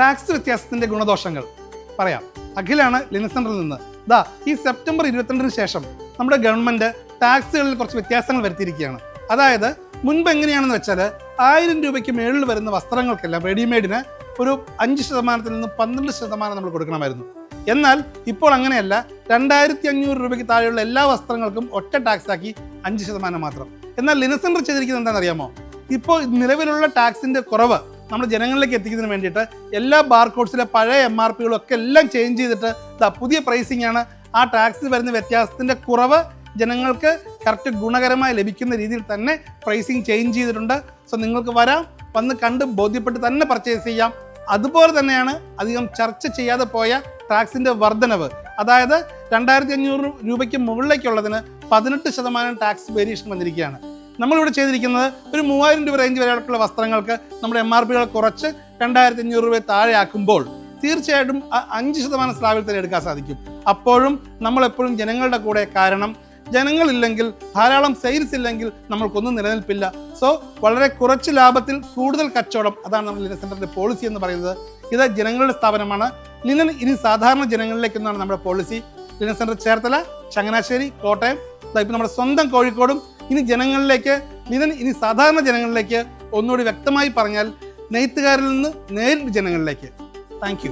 Tax വ്യത്യാസത്തിന്റെ ഗുണദോഷങ്ങൾ. പറയാം. അഖിലാണ് ലിനസെന്ററിൽ നിന്ന്. ദാ ഈ സെപ്റ്റംബർ ഇരുപത്തിരണ്ടിന് ശേഷം നമ്മുടെ ഗവൺമെന്റ് ടാക്സുകളിൽ കുറച്ച് വ്യത്യാസങ്ങൾ വരുത്തിയിരിക്കുകയാണ്. അതായത് മുൻപ് എങ്ങനെയാണെന്ന് വെച്ചാൽ ആയിരം രൂപയ്ക്ക് മേളിൽ വരുന്ന വസ്ത്രങ്ങൾക്കെല്ലാം റെഡിമെയ്ഡിന് ഒരു അഞ്ച് ശതമാനത്തിൽ നിന്ന് പന്ത്രണ്ട് ശതമാനം നമ്മൾ കൊടുക്കണമായിരുന്നു. എന്നാൽ ഇപ്പോൾ അങ്ങനെയല്ല. രണ്ടായിരത്തി അഞ്ഞൂറ് രൂപയ്ക്ക് താഴെയുള്ള എല്ലാ വസ്ത്രങ്ങൾക്കും ഒറ്റ ടാക്സ് ആക്കി അഞ്ച് ശതമാനം മാത്രം. എന്നാൽ ലിനസെന്റർ ചെയ്തിരിക്കുന്നത് എന്താണെന്ന് അറിയാമോ ഇപ്പോൾ നിലവിലുള്ള ടാക്സിന്റെ കുറവ് നമ്മൾ ജനങ്ങളിലേക്ക് എത്തിക്കുന്നതിന് വേണ്ടിയിട്ട് എല്ലാ ബാർകോഡ്സിലെ പഴയ എം ആർ പികളും ഒക്കെ എല്ലാം ചേഞ്ച് ചെയ്തിട്ട് ഇതാ പുതിയ പ്രൈസിംഗ് ആണ്. ആ ടാക്സിൽ വരുന്ന വ്യത്യാസത്തിന്റെ കുറവ് ജനങ്ങൾക്ക് കറക്റ്റ് ഗുണകരമായി ലഭിക്കുന്ന രീതിയിൽ തന്നെ പ്രൈസിങ് ചേഞ്ച് ചെയ്തിട്ടുണ്ട്. സോ നിങ്ങൾക്ക് വരാം. വന്ന് കണ്ട് ബോധ്യപ്പെട്ട് തന്നെ പർച്ചേസ് ചെയ്യാം. അതുപോലെ തന്നെയാണ് അധികം ചർച്ച ചെയ്യാതെ പോയ ടാക്സിന്റെ വർധനവ്. അതായത് രണ്ടായിരത്തി അഞ്ഞൂറ് രൂപയ്ക്ക് മുകളിലേക്കുള്ളതിന് പതിനെട്ട് ശതമാനം ടാക്സ് വേരിയേഷൻ വന്നിരിക്കുകയാണ്. നമ്മളിവിടെ ചെയ്തിരിക്കുന്നത് ഒരു മൂവായിരം രൂപ റേഞ്ച് വരെയുള്ള വസ്ത്രങ്ങൾക്ക് നമ്മുടെ എം ആർ പികൾ കുറച്ച് രണ്ടായിരത്തി അഞ്ഞൂറ് രൂപ താഴെയാക്കുമ്പോൾ തീർച്ചയായിട്ടും അഞ്ച് ശതമാനം സ്ലാബിൽ തന്നെ എടുക്കാൻ സാധിക്കും. അപ്പോഴും നമ്മളെപ്പോഴും ജനങ്ങളുടെ കൂടെ കാരണം ജനങ്ങളില്ലെങ്കിൽ ധാരാളം സെയിൽസ് ഇല്ലെങ്കിൽ നമ്മൾക്കൊന്നും നിലനിൽപ്പില്ല. സോ വളരെ കുറച്ച് ലാഭത്തിൽ കൂടുതൽ കച്ചവടം അതാണ് നമ്മുടെ ലിനൻ സെന്ററിന്റെ പോളിസി എന്ന് പറയുന്നത്. ഇത് ജനങ്ങളുടെ സ്ഥാപനമാണ്. ലിനൻ ഇനി സാധാരണ ജനങ്ങളിലേക്കെന്നാണ് നമ്മുടെ policy linen centre Cherthala Changanassery Kottayam. ഇപ്പം നമ്മുടെ സ്വന്തം കോഴിക്കോടും ഇനി ജനങ്ങളിലേക്ക് നിതൻ ഇനി സാധാരണ ജനങ്ങളിലേക്ക് ഒന്നുകൂടി വ്യക്തമായി പറഞ്ഞാൽ നെയ്ത്തുകാരിൽ നിന്ന് നേരിട്ട് ജനങ്ങളിലേക്ക്. താങ്ക്